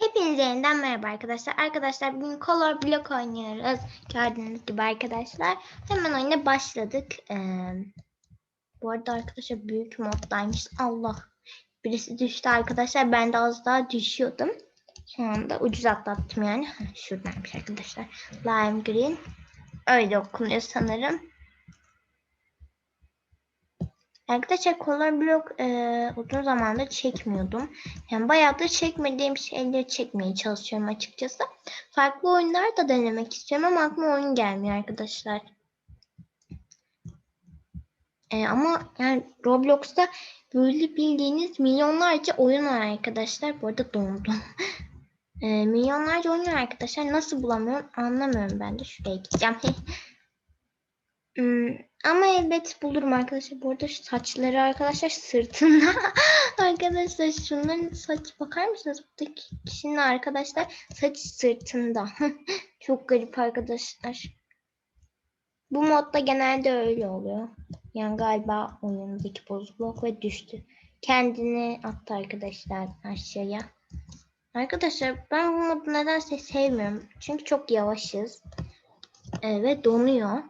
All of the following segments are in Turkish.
Hepinize yeniden merhaba arkadaşlar. Arkadaşlar bugün Color Block oynuyoruz. Gördüğünüz gibi arkadaşlar. Hemen oyuna başladık. Ee, bu arada arkadaşlar büyük moddaymış. Allah. Birisi düştü arkadaşlar. Ben de az daha düşüyordum. Şu anda ucuz atlattım yani. Heh, Şuradaymış arkadaşlar. Lime Green. Öyle okunuyor sanırım. Arkadaşlar Color Block e, uzun zamandır çekmiyordum. Yani bayağı da çekmediğim şeyleri çekmeye çalışıyorum açıkçası. Farklı oyunlar da denemek istiyorum ama aklıma oyun gelmiyor arkadaşlar. E, ama yani Roblox'ta böyle bildiğiniz milyonlarca oyun var arkadaşlar. Bu arada dondum. e, milyonlarca oyun var arkadaşlar. Nasıl bulamıyorum anlamıyorum ben de. Şuraya gideceğim. Hmm, ama elbet bulurum arkadaşlar. Bu arada şu saçları arkadaşlar sırtında. arkadaşlar şunların saç bakar mısınız? Buradaki kişinin arkadaşlar saç sırtında. Çok garip arkadaşlar. Bu modda genelde öyle oluyor. Yani galiba oyundaki bozukluk ve düştü. Kendini attı arkadaşlar aşağıya. Arkadaşlar ben bu modu nedense sevmiyorum. Çünkü çok yavaşız. Ee, ve donuyor.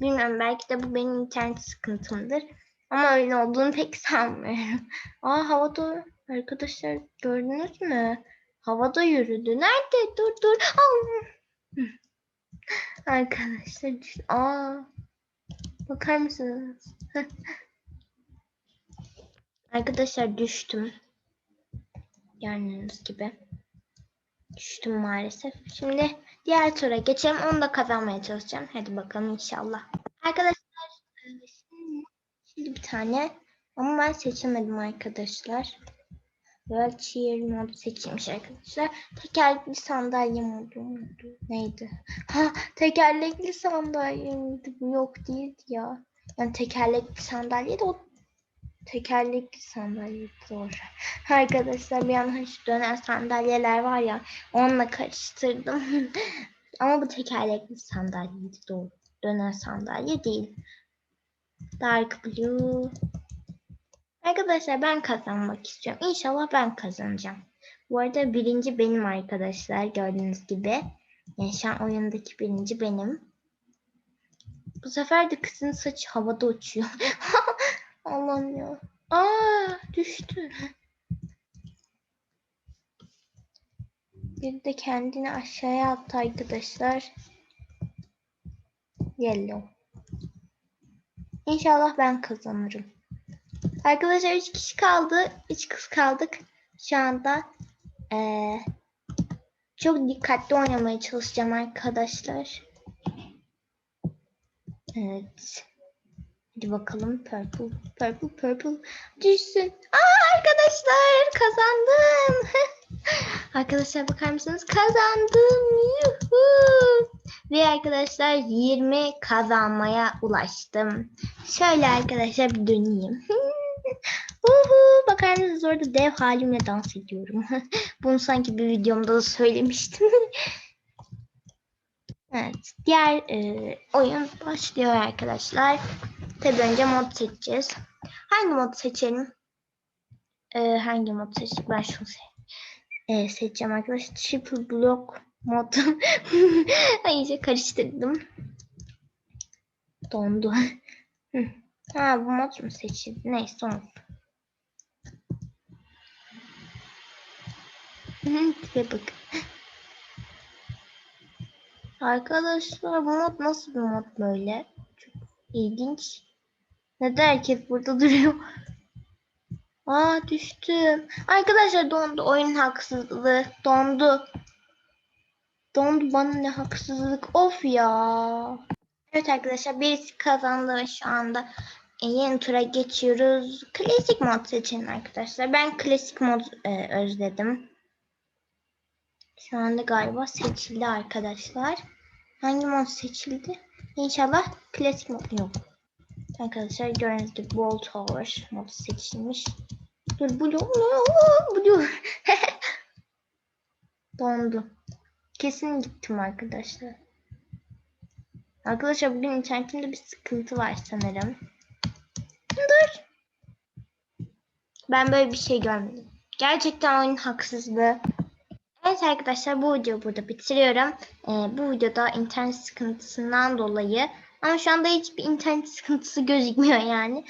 Bilmiyorum belki de bu benim internet sıkıntımdır. Ama öyle olduğunu pek sanmıyorum. Aa havada arkadaşlar gördünüz mü? Havada yürüdü. Nerede? Dur dur. Aa! Arkadaşlar düş- Aa. Bakar mısınız? arkadaşlar düştüm. Gördüğünüz gibi. Düştüm maalesef. Şimdi diğer tura geçelim. Onu da kazanmaya çalışacağım. Hadi bakalım inşallah. Arkadaşlar e, şimdi, bir tane ama ben seçemedim arkadaşlar. World Cheer modu seçilmiş arkadaşlar. Tekerlekli sandalye modu muydu? Neydi? Ha tekerlekli sandalye miydi? Yok değildi ya. Yani tekerlekli sandalye de o tekerlekli sandalye doğru. Arkadaşlar bir yandan şu dönen sandalyeler var ya onunla karıştırdım. Ama bu tekerlekli sandalyeydi doğru. Dönen sandalye değil. Dark Blue. Arkadaşlar ben kazanmak istiyorum. İnşallah ben kazanacağım. Bu arada birinci benim arkadaşlar gördüğünüz gibi. Yani şu an oyundaki birinci benim. Bu sefer de kızın saçı havada uçuyor. Allah'ım ya. Aa düştü. Bir de kendini aşağıya attı arkadaşlar. Yellow. İnşallah ben kazanırım. Arkadaşlar 3 kişi kaldı. 3 kız kaldık. Şu anda eee, çok dikkatli oynamaya çalışacağım arkadaşlar. Evet. Hadi bakalım purple, purple, purple düşsün. Aa arkadaşlar kazandım. arkadaşlar bakar mısınız? Kazandım. Yuhu. Ve arkadaşlar 20 kazanmaya ulaştım. Şöyle arkadaşlar bir döneyim. Uhu, bakar mısınız orada dev halimle dans ediyorum. Bunu sanki bir videomda da söylemiştim. evet, diğer e, oyun başlıyor arkadaşlar. Tabii önce mod seçeceğiz. Hangi mod seçelim? E, hangi mod seçtik? Ben şunu se e, seçeceğim arkadaşlar. Triple block mod. İyice karıştırdım. Dondu. Ha bu mod mu seçildi? Neyse olsun. Tipe bak. Arkadaşlar bu mod nasıl bir mod böyle? Çok ilginç. Neden herkes burada duruyor? Aa düştüm. Arkadaşlar dondu. Oyun haksızlığı. Dondu. Dondu bana ne haksızlık. Of ya. Evet arkadaşlar birisi kazandı ve şu anda e, yeni tura geçiyoruz. Klasik mod seçin arkadaşlar. Ben klasik mod e, özledim. Şu anda galiba seçildi arkadaşlar. Hangi mod seçildi? İnşallah klasik mod yok. Arkadaşlar gördüğünüz gibi Wall Tower modu seçilmiş. Dur Blue Blue Dondu. Kesin gittim arkadaşlar. Arkadaşlar bugün internetimde bir sıkıntı var sanırım. Dur. Ben böyle bir şey görmedim. Gerçekten oyun haksızlığı. Evet arkadaşlar bu videoyu burada bitiriyorum. Ee, bu videoda internet sıkıntısından dolayı ama şu anda hiçbir internet sıkıntısı gözükmüyor yani.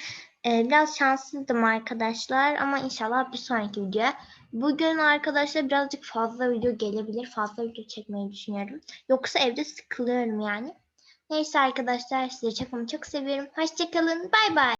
Ee, biraz şanssızdım arkadaşlar ama inşallah bir sonraki videoya. Bugün arkadaşlar birazcık fazla video gelebilir. Fazla video çekmeyi düşünüyorum. Yoksa evde sıkılıyorum yani. Neyse arkadaşlar sizi çok çok seviyorum. Hoşçakalın. Bay bay.